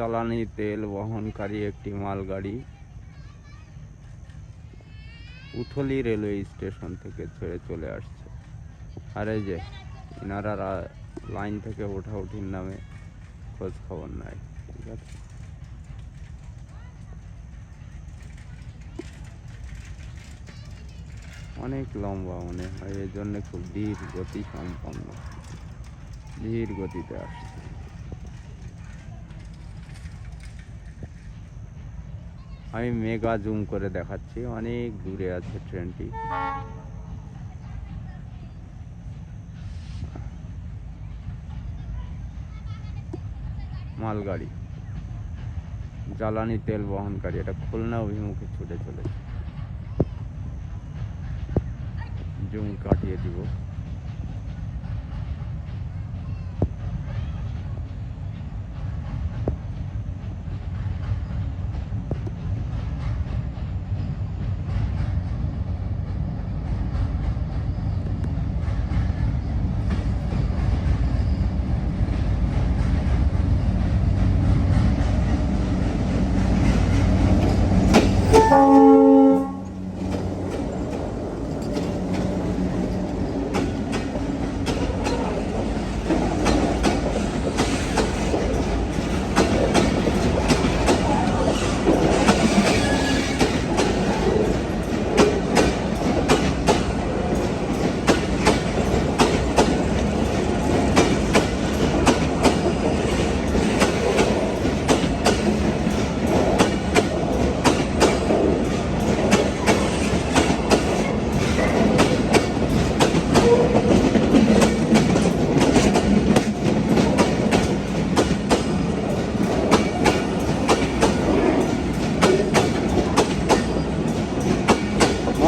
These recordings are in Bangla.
জ্বালানি তেল বহনকারী একটি মালগাড়ি উথলি রেলওয়ে স্টেশন থেকে ছেড়ে চলে আসছে। আর যে, ইনারা লাইন থেকে ওঠা ওঠাউঠির নামে খোঁজ খবর নাই ঠিক আছে? অনেক লম্বা মনে হয় এই জন্য খুব ধীর গতি সম্পন্ন। ধীর গতিতে আসছে। আমি মেগা জুম করে দেখাচ্ছি, অনেক দূরে আছে ট্রেনটি। মালগাড়ি। জ্বালানি তেল বহনকারী, এটা খুলনা অভিমুখে ছুটে চলেছে। জুম কাটিয়ে দিব।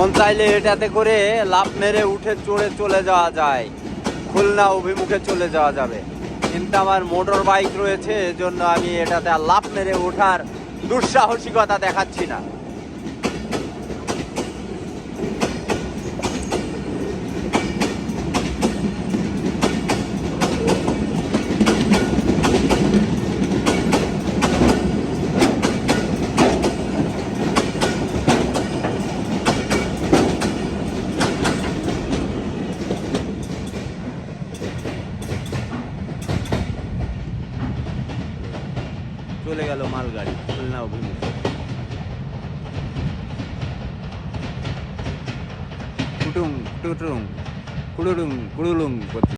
মন চাইলে এটাতে করে লাভ মেরে উঠে চড়ে চলে যাওয়া যায়। খুলনা অভিমুখে চলে যাওয়া যাবে। কিন্তু আমার মোটর বাইক রয়েছে, এজন্য আমি এটাতে আর লাভ মেরে ওঠার দুঃসাহসিকতা দেখাচ্ছি না। গেল মালগাড়ি খুলনা অভিমুখে টুটুং টুটুং কুড়ুডুং কুড়ুলুং করতে